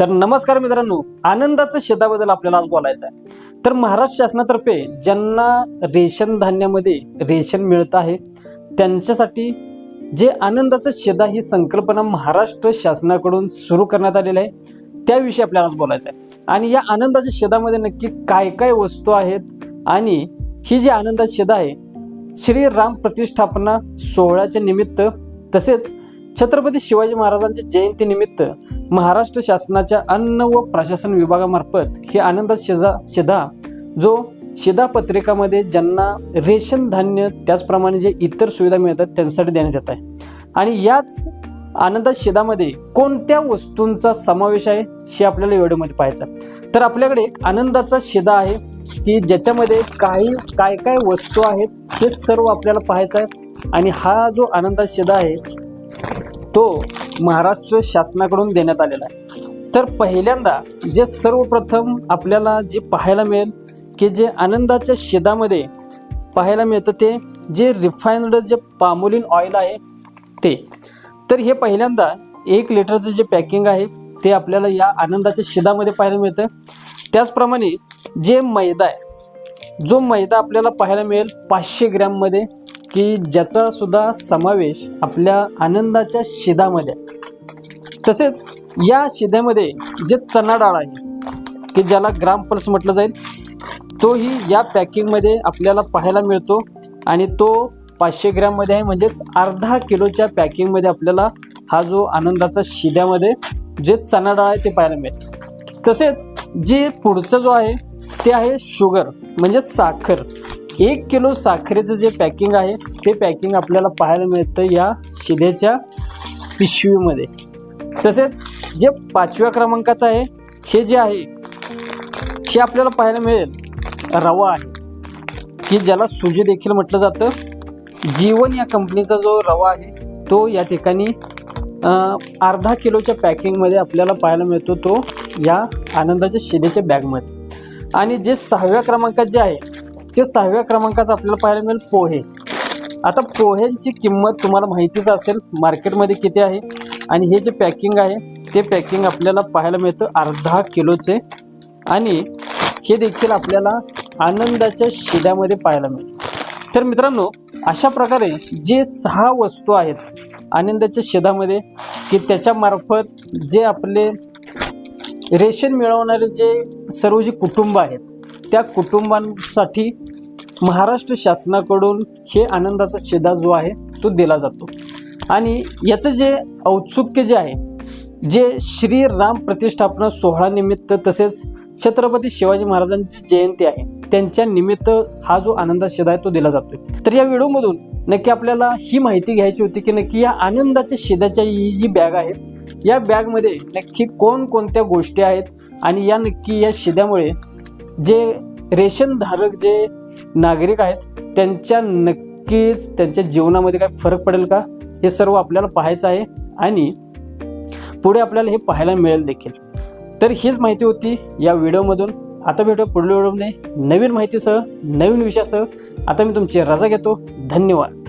तर नमस्कार मित्रांनो आनंदाचं शेताबद्दल आपल्याला आज बोलायचं आहे. तर महाराष्ट्र शासनातर्फे ज्यांना रेशन धान्यामध्ये रेशन मिळत आहे त्यांच्यासाठी जे आनंदाचं शेदा ही संकल्पना महाराष्ट्र शासनाकडून सुरू करण्यात आलेली आहे. त्याविषयी आपल्याला आज बोलायचं आहे. आणि या आनंदाच्या शेदामध्ये नक्की काय काय वस्तू आहेत आणि ही जी आनंदाची शेदा आहे श्री राम प्रतिष्ठापना सोहळ्याच्या निमित्त तसेच छत्रपती शिवाजी महाराजांच्या जयंतीनिमित्त महाराष्ट्र शासनाच्या अन्न व प्रशासन विभागामार्फत हे आनंद शेजा शेदा जो शिदा पत्रिकामध्ये ज्यांना रेशन धान्य त्याचप्रमाणे जे इतर सुविधा मिळतात त्यांच्यासाठी देण्यात येत आहे आणि याच आनंद शेदामध्ये कोणत्या वस्तूंचा समावेश आहे हे आपल्याला व्हिडिओमध्ये पाहायचं आहे. तर आपल्याकडे एक आनंदाचा शिदा आहे की ज्याच्यामध्ये काही काय काय वस्तू आहेत हे सर्व आपल्याला पाहायचं आहे आणि हा जो आनंदाचा शिदा आहे तो महाराष्ट्र शासनाकडून देण्यात आलेला आहे. तर पहिल्यांदा जे सर्वप्रथम आपल्याला जे पाहायला मिळेल की जे आनंदाच्या शेदामध्ये पाहायला मिळतं ते जे रिफाईन्ड जे पामोलिन ऑइल आहे ते. तर हे पहिल्यांदा एक लिटरचं जे पॅकिंग आहे ते आपल्याला या आनंदाच्या शेदामध्ये पाहायला मिळतं. त्याचप्रमाणे जे मैदा आहे जो मैदा आपल्याला पाहायला मिळेल पाचशे ग्रॅममध्ये की ज्याचा सुद्धा समावेश आपल्या आनंदाच्या शिदामध्ये आहे. तसेच या शिद्यामध्ये जे चणा डाळ आहे की ज्याला ग्राम पल्स म्हटलं जाईल तोही या पॅकिंगमध्ये आपल्याला पाहायला मिळतो आणि तो पाचशे ग्रॅममध्ये आहे म्हणजेच अर्धा किलोच्या पॅकिंगमध्ये आपल्याला हा जो आनंदाचा शिद्यामध्ये जे चणा डाळ आहे ते पाहायला मिळेल तसेच जे पुढचं जो आहे ते आहे शुगर म्हणजे साखर. एक किलो साखरेचं जे पॅकिंग आहे ते पॅकिंग आपल्याला पाहायला मिळतं या शिलेच्या पिशवीमध्ये. तसेच जे पाचव्या क्रमांकाचं आहे हे जे आहे हे आपल्याला पाहायला मिळेल. रवा आहे. की ज्याला सुजी देखील म्हटलं जातं. जीवन या कंपनीचा जो रवा आहे तो या ठिकाणी अर्धा किलोच्या पॅकिंगमध्ये आपल्याला पाहायला मिळतो तो या आनंदाच्या शिदेच्या बॅगमध्ये आणि जे सहाव्या क्रमांकात जे आहे ते सहाव्या क्रमांकाचं आपल्याला पाहायला मिळेल पोहे. आता पोह्यांची किंमत तुम्हाला माहितीच असेल मार्केटमध्ये किती आहे आणि हे जे पॅकिंग आहे ते पॅकिंग आपल्याला पाहायला मिळतं अर्धा किलोचे. आणि हे देखील आपल्याला आनंदाच्या शिड्यामध्ये पाहायला मिळतं. तर मित्रांनो अशा प्रकारे जे सहा वस्तू आहेत आनंदाच्या शेदामध्ये की त्याच्यामार्फत जे आपले रेशन मिळवणारे जे सर्व जे कुटुंब आहेत त्या कुटुंबांसाठी महाराष्ट्र शासनाकडून हे आनंदाचा शेदा जो आहे तो दिला जातो. आणि याचं जे औत्सुक्य जे आहे जे श्री राम प्रतिष्ठापना सोहळानिमित्त तसेच छत्रपती शिवाजी महाराजांची जयंती आहे त्यांच्या निमित्त हा जो आनंदाचा शेदा आहे तो दिला जातोय. तर या व्हिडिओमधून नक्की आपल्याला ही माहिती घ्यायची होती की नक्की या आनंदाच्या शेदाच्या ही जी बॅग आहे या बॅगमध्ये नक्की कोणकोणत्या गोष्टी आहेत आणि या नक्की या शिद्यामुळे जे रेशनधारक जे नागरिक आहेत त्यांच्या नक्कीच त्यांच्या जीवनामध्ये काय फरक पडेल का? हे सर्व आपल्याला पाहायचं आहे आणि पुढे आपल्याला हे पाहायला मिळेल देखील. तर हीच माहिती होती या व्हिडिओमधून. आता भेटू पुढल्या व्हिडिओमध्ये. नवीन माहितीसह नवीन विषयासह. आता मी तुमची रजा घेतो. धन्यवाद.